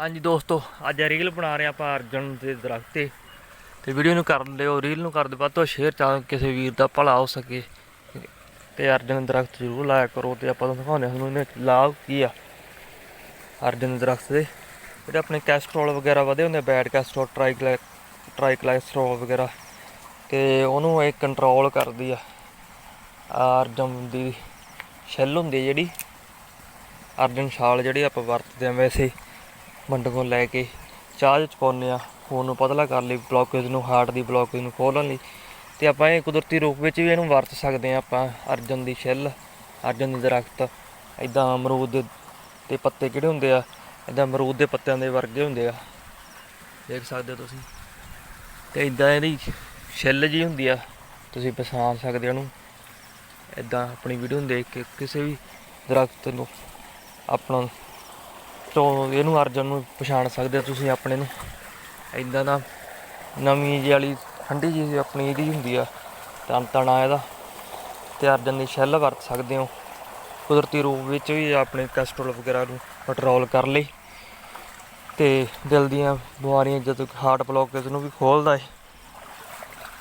ਹਾਂਜੀ ਦੋਸਤੋ, ਅੱਜ ਰੀਲ ਬਣਾ ਰਹੇ ਆਪਾਂ ਅਰਜਨ ਦੇ ਦਰਖਤ। ਤੇ ਤੇ ਵੀਡੀਓ ਨੂੰ ਕਰ ਲਿਓ ਰੀਲ ਨੂੰ ਕਰ ਦਿਓ ਵੱਧ ਤੋਂ ਸ਼ੇਅਰ ਤਾਂ ਕਿਸੇ ਵੀਰ ਦਾ ਭਲਾ ਹੋ ਸਕੇ। ਤੇ ਅਰਜਨ ਦੇ ਦਰਖਤ ਜ਼ਰੂਰ ਲਾਇਆ ਕਰੋ ਤੇ ਆਪਾਂ ਤੁਹਾਨੂੰ ਦਿਖਾਉਂਦੇ ਹਾਂ ਤੁਹਾਨੂੰ ਇਹਨੇ ਲਾਭ ਕੀ ਆ। ਅਰਜਨ ਦੇ ਦਰਖਤ ਦੇ। ਜਿਹੜੇ ਆਪਣੇ ਕੈਸਟਰੋਲ ਵਗੈਰਾ ਵਧੇ ਹੁੰਦੇ ਬੈਡ ਕੈਸਟਰੋਲ ਟ੍ਰਾਈਕਲਾ ਟ੍ਰਾਈਕਲਾਈਸਟਰੋਲ ਵਗੈਰਾ। ਤੇ ਉਹਨੂੰ ਇਹ ਕੰਟਰੋਲ ਕਰਦੀ ਆ। ਅਰਜਨ ਦੀ ਸ਼ੈਲ ਹੁੰਦੀ ਆ ਜਿਹੜੀ। ਅਰਜਨ ਛਾਲ ਜਿਹੜੀ ਆਪਾਂ ਵਰਤਦੇ ਆ ਵੈਸੇ। ਮੰਡਗੋਂ ਲੈ ਕੇ ਚਾਹ 'ਚ ਪਾਉਂਦੇ ਆ ਖੂਨ ਨੂੰ ਪਤਲਾ ਕਰ ਲਈ ਬਲੋਕੇਜ ਨੂੰ ਹਾਰਟ ਦੀ ਬਲੋਕੇਜ ਨੂੰ ਖੋਲ੍ਹਣ ਲਈ। ਤੇ ਆਪਾਂ ਇਹ ਕੁਦਰਤੀ ਰੂਪ ਵਿੱਚ ਵੀ ਇਹਨੂੰ ਵਰਤ ਸਕਦੇ ਆ ਆਪਾਂ, ਅਰਜਨ ਦੀ ਛਿੱਲ, ਅਰਜਨ ਦੇ ਦਰਖਤ ਇਦਾਂ ਅਮਰੂਦ ਦੇ ਪੱਤੇ ਕਿਹੜੇ ਹੁੰਦੇ ਆ? ਇਦਾਂ ਅਮਰੂਦ ਦੇ ਪੱਤਿਆਂ ਦੇ ਵਰਗੇ ਹੁੰਦੇ ਆ। ਦੇਖ ਸਕਦੇ ਹੋ ਤੁਸੀਂ। ਤੇ ਇਦਾਂ ਇਹਦੀ ਛਿੱਲ ਜੀ ਹੁੰਦੀ ਆ, ਤੁਸੀਂ ਪਛਾਣ ਸਕਦੇ ਹੋ ਇਹਨੂੰ। ਇਦਾਂ ਆਪਣੀ ਵੀਡੀਓ ਨੂੰ ਦੇਖ ਕੇ ਕਿਸੇ ਵੀ ਦਰਖਤ ਨੂੰ ਆਪਣਾ ਤੋਂ ਇਹਨੂੰ ਅਰਜਨ ਨੂੰ ਪਛਾਣ ਸਕਦੇ ਹੋ ਤੁਸੀਂ ਆਪਣੇ ਨੂੰ। ਇਦਾਂ ਦਾ ਨਵੀਂ ਜਿਹੀ ਵਾਲੀ, ਠੰਡੀ ਜਿਹੀ ਆਪਣੀ ਇਹਦੀ ਹੁੰਦੀ ਆ ਤਣ ਤਣਾ ਇਹਦਾ। ਤੇ ਅਰਜਨ ਦੀ ਛਿੱਲ ਵਰਤ ਸਕਦੇ ਹੋ। ਕੁਦਰਤੀ ਰੂਪ ਵਿੱਚ ਵੀ ਆਪਣੇ ਕੈਸਟਰੋਲ ਵਗੈਰਾ ਨੂੰ ਕੰਟਰੋਲ ਕਰ ਲਈ। ਤੇ ਦਿਲ ਦੀਆਂ ਬਿਮਾਰੀਆਂ ਜਦੋਂ ਹਾਰਟ ਬਲੋਕੇਜ ਨੂੰ ਵੀ ਖੋਲਦਾ ਹੈ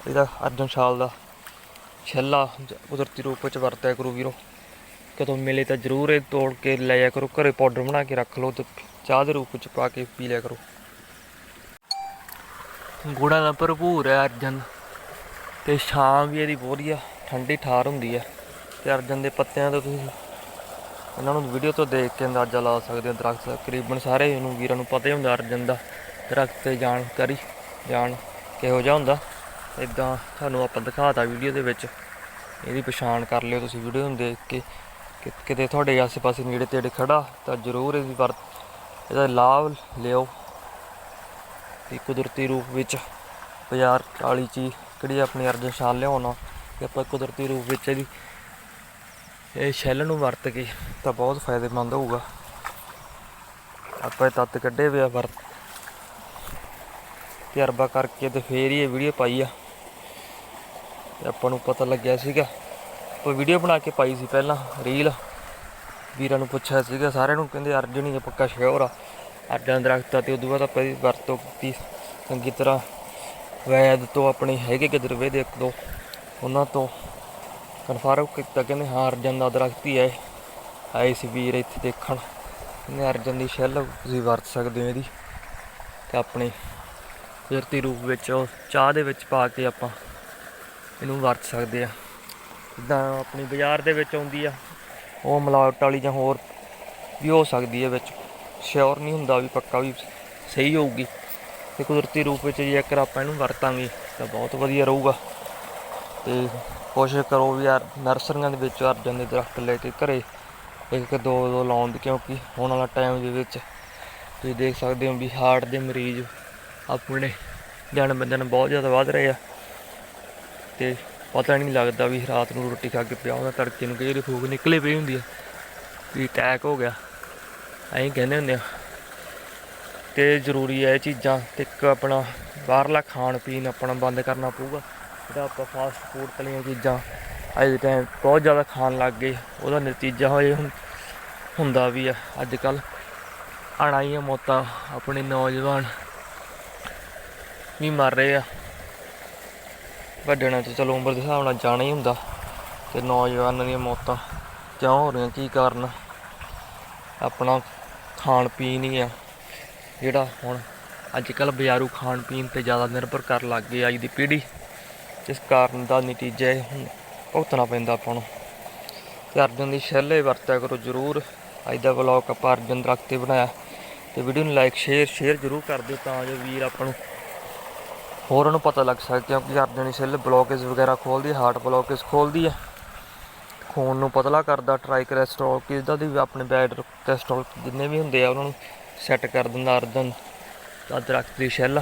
ਇਹਦਾ ਅਰਜਨ ਸ਼ਾਲ ਦਾ ਛਿੱਲਾ ਕੁਦਰਤੀ ਰੂਪ ਵਿੱਚ ਵਰਤਿਆ ਕਰੋ ਵੀਰੋ। ਕਦੋਂ ਮਿਲੇ ਤਾਂ ਜ਼ਰੂਰ ਇਹ ਤੋੜ ਕੇ ਲੈ ਜਾ ਕਰੋ। ਘਰੇ ਪਾਊਡਰ ਬਣਾ ਕੇ ਰੱਖ ਲਓ ਤੇ ਚਾਹ ਦੇ ਰੂਪ ਵਿੱਚ ਪਾ ਕੇ ਪੀ ਲਿਆ ਕਰੋ। ਗੁੜਾਂ ਦਾ ਭਰਪੂਰ ਹੈ ਅਰਜਨ। ਤੇ ਛਾਂ ਵੀ ਇਹਦੀ ਵਧੀਆ, ਠੰਡੀ ਠਾਰ ਹੁੰਦੀ ਹੈ। ਤੇ ਅਰਜਨ ਦੇ ਪੱਤਿਆਂ ਤੋਂ ਤੁਸੀਂ ਇਹਨਾਂ ਨੂੰ ਵੀਡੀਓ ਤੋਂ ਦੇਖ ਕੇ ਅੰਦਾਜ਼ਾ ਲਾ ਸਕਦੇ ਹੋ। ਦਰਖਤ ਤਕਰੀਬਨ ਸਾਰੇ ਇਹਨੂੰ ਵੀਰਾਂ ਨੂੰ ਪਤਾ ਹੀ ਹੁੰਦਾ ਅਰਜਨ ਦਾ। ਦਰਖਤ ਤੇ ਜਾਣਕਾਰੀ, ਜਾਣ ਕਿਹੋ ਜਿਹਾ ਹੁੰਦਾ। ਇਦਾਂ ਤੁਹਾਨੂੰ ਆਪਾਂ ਦਿਖਾਤਾ ਵੀਡੀਓ ਦੇ ਵਿੱਚ। ਇਹਦੀ ਪਛਾਣ ਕਰ ਲਿਓ ਤੁਸੀਂ ਵੀਡੀਓ ਨੂੰ ਦੇਖ ਕੇ। ਕਿ ਕਿਤੇ ਤੁਹਾਡੇ ਆਸ-ਪਾਸੇ ਨੇੜੇ ਤੇੜੇ ਖੜਾ, ਤਾਂ ਜ਼ਰੂਰ ਇਹਦੀ ਵਰਤ, ਇਹਦਾ ਲਾਭ ਲਿਓ। ਤੇ ਕੁਦਰਤੀ ਰੂਪ ਵਿੱਚ ਬਾਜ਼ਾਰ ਵਾਲੀ ਚੀਜ਼ ਕਿਹੜੀ ਆਪਣੀ ਅਰਜਨ ਸ਼ਾਨ ਲਿਆਉਣਾ ਤੇ ਆਪਾਂ ਕੁਦਰਤੀ ਰੂਪ ਵਿੱਚ ਇਹਦੀ, ਇਹ ਸ਼ੈਲ ਨੂੰ ਵਰਤ ਕੇ ਤਾਂ ਬਹੁਤ ਫਾਇਦੇਮੰਦ ਹੋਊਗਾ। ਆਪਾਂ ਇਹ ਤੱਤ ਕੱਢੇ ਹੋਏ ਆ ਵਰਤ। ਤਜਰਬਾ ਕਰਕੇ ਤੇ ਫੇਰ ਹੀ ਇਹ ਵੀਡੀਓ ਪਾਈ ਆ। ਤੇ ਆਪਾਂ ਨੂੰ ਪਤਾ ਲੱਗਿਆ ਸੀਗਾ। ਆਪਾਂ ਵੀਡੀਓ ਬਣਾ ਕੇ ਪਾਈ ਸੀ ਪਹਿਲਾਂ ਰੀਲ ਵੀਰਾਂ ਨੂੰ ਪੁੱਛਿਆ ਸੀਗਾ ਸਾਰਿਆਂ ਨੂੰ ਕਹਿੰਦੇ ਅਰਜਨ ਹੀ ਆ, ਪੱਕਾ ਸ਼ੋਰ ਆ। ਅਰਜਨ ਦਰਖਤ ਆ ਤੇ ਉਦੋਂ ਬਾਅਦ ਆਪਾਂ ਇਹਦੀ ਵਰਤੋਂ ਕੀਤੀ। ਚੰਗੀ ਤਰ੍ਹਾਂ ਵੈਦ ਤੋਂ ਆਪਣੇ ਹੈਗੇ ਕਿਦਰਵੇ ਦੇ ਇੱਕ ਦੋ ਉਹਨਾਂ ਤੋਂ ਕਨਫਰਮ ਕੀਤਾ ਕਹਿੰਦੇ ਹਾਂ ਅਰਜਨ ਦਾ ਦਰਖਤ ਹੀ ਹੈ ਆਏ ਸੀ ਵੀਰ ਇੱਥੇ ਦੇਖਣ। ਕਹਿੰਦੇ ਅਰਜਨ ਦੀ ਸ਼ੈਲ ਤੁਸੀਂ ਵਰਤ ਸਕਦੇ ਹੋ ਇਹਦੀ। ਤੇ ਆਪਣੇ ਕੁਦਰਤੀ ਰੂਪ ਵਿੱਚ ਉਹ ਚਾਹ ਦੇ ਵਿੱਚ ਪਾ ਕੇ ਆਪਾਂ ਇਹਨੂੰ ਵਰਤ ਸਕਦੇ ਆ। ਜਿੱਦਾਂ ਆਪਣੀ ਬਾਜ਼ਾਰ ਦੇ ਵਿੱਚ ਆਉਂਦੀ ਆ, ਉਹ ਮਿਲਾਵਟ ਵਾਲੀ ਜਾਂ ਹੋਰ ਵੀ ਹੋ ਸਕਦੀ ਹੈ ਵਿੱਚ। ਸ਼ੋਰ ਨਹੀਂ ਹੁੰਦਾ ਵੀ ਪੱਕਾ ਵੀ ਸਹੀ ਹੋਊਗੀ। ਤੇ ਕੁਦਰਤੀ ਰੂਪ ਵਿੱਚ ਜੇਕਰ ਆਪਾਂ ਇਹਨੂੰ ਵਰਤਾਂਗੇ ਤਾਂ ਬਹੁਤ ਵਧੀਆ ਰਹੂਗਾ। ਤੇ ਕੋਸ਼ਿਸ਼ ਕਰੋ ਵੀ ਯਾਰ ਨਰਸਰੀਆਂ ਦੇ ਵਿੱਚ ਅਰਜਨ ਦੇ ਦਰਖਤ ਲੈ ਕੇ ਘਰੇ ਇੱਕ ਦੋ ਦੋ ਲਾਉਣ ਦੀ, ਕਿਉਂਕਿ ਹੁਣ ਵਾਲਾ ਟਾਈਮ ਦੇ ਵਿੱਚ ਤੁਸੀਂ ਦੇਖ ਸਕਦੇ ਹੋ ਵੀ ਹਾਰਟ ਦੇ ਮਰੀਜ਼ ਆਪਣੇ ਦਿਨ ਬ ਬਹੁਤ ਜ਼ਿਆਦਾ ਵੱਧ ਰਹੇ ਆ। ਤੇ ਪਤਾ ਨਹੀਂ ਲੱਗਦਾ ਵੀ ਰਾਤ ਨੂੰ ਰੋਟੀ ਖਾ ਕੇ ਪਿਆ ਹੁੰਦਾ, ਤੜਕੇ ਨੂੰ ਕਈ ਵਾਰੀ ਫੂਕ ਨਿਕਲੇ ਪਈ ਹੁੰਦੀ ਆ, ਵੀ ਅਟੈਕ ਹੋ ਗਿਆ। ਐਂ ਕਹਿੰਦੇ ਹੁੰਦੇ ਆ। ਤੇ ਜ਼ਰੂਰੀ ਹੈ ਇਹ ਚੀਜ਼ਾਂ, ਤੇ ਇੱਕ ਆਪਣਾ ਬਾਹਰਲਾ ਖਾਣ ਪੀਣ ਆਪਣਾ ਬੰਦ ਕਰਨਾ ਪਊਗਾ। ਜਿਹੜਾ ਆਪਾਂ ਫਾਸਟ ਫੂਡ ਤਲੀਆਂ ਚੀਜ਼ਾਂ ਅੱਜ ਦੇ ਟਾਈਮ ਬਹੁਤ ਜ਼ਿਆਦਾ ਖਾਣ ਲੱਗ ਗਏ, ਉਹਦਾ ਨਤੀਜਾ ਹੋਏ ਹੁੰਦਾ ਵੀ ਆ ਅੱਜ ਕੱਲ ਅਣਾਈਆਂ ਮੌਤਾਂ ਆਪਣੇ ਨੌਜਵਾਨ ਵੀ ਮਰ ਰਹੇ ਆ। ਵੱਡਿਆਂ ਤੇ ਚਲੋ ਉਮਰ ਦੇ ਹਿਸਾਬ ਨਾਲ ਜਾਣਾ ਹੀ ਹੁੰਦਾ। ਤੇ ਨੌਜਵਾਨਾਂ ਦੀਆਂ ਮੌਤਾਂ ਕਿਉਂ ਹੋ ਰਹੀਆਂ? ਕੀ ਕਾਰਨ? ਆਪਣਾ ਖਾਣ ਪੀਣ ਹੀ ਆ। ਜਿਹੜਾ ਹੁਣ ਅੱਜ ਕੱਲ ਬਾਜ਼ਾਰੂ ਖਾਣ ਪੀਣ ਤੇ ਜ਼ਿਆਦਾ ਨਿਰਭਰ ਕਰਨ ਲੱਗ ਗਈ ਅੱਜ ਦੀ ਪੀੜ੍ਹੀ। ਜਿਸ ਕਾਰਨ ਦਾ ਨਤੀਜਾ ਇਹ ਭੁਗਤਣਾ ਪੈਂਦਾ ਆਪਾਂ ਨੂੰ। ਤੇ ਅਰਜਨ ਦੀ ਛੱਲੇ ਵਰਤਿਆ ਕਰੋ ਜ਼ਰੂਰ। ਅੱਜ ਦਾ ਵਲੌਗ ਆਪਾਂ ਅਰਜਨ ਦਰਖਤ ਤੇ ਬਣਾਇਆ। ਤੇ ਵੀਡੀਓ ਨੂੰ ਲਾਈਕ ਸ਼ੇਅਰ ਸ਼ੇਅਰ ਜ਼ਰੂਰ ਕਰ ਦਿਓ ਤਾਂ ਜੋ ਵੀਰ ਆਪਾਂ ਨੂੰ ਹੋਰਾਂ ਨੂੰ ਪਤਾ ਲੱਗ ਸਕਦਾ ਕਿਉਂਕਿ ਅਰਜਨ ਦੀ ਸੈੱਲ ਬਲੋਕੇਜ ਵਗੈਰਾ ਖੋਲਦੀ ਹੈ ਹਾਰਟ ਬਲੋਕੇਜ ਖੋਲਦੀ ਹੈ। ਖੂਨ ਨੂੰ ਪਤਲਾ ਕਰਦਾ ਟਰਾਈ ਕਿ ਕਿਸਦਾ ਦੀ ਵੀ ਆਪਣੇ ਬੈਡ ਕੋਲੇਸਟ੍ਰੋਲ ਜਿੰਨੇ ਵੀ ਹੁੰਦੇ ਆ, ਉਹਨਾਂ ਨੂੰ ਸੈੱਟ ਕਰ ਦਿੰਦਾ ਅਰਜਨ ਦਾ ਦਰਖਤ ਦੀ ਸੈੱਲ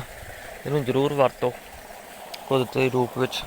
ਇਹਨੂੰ ਜ਼ਰੂਰ ਵਰਤੋ ਕੁਦਰਤੀ ਰੂਪ ਵਿੱਚ।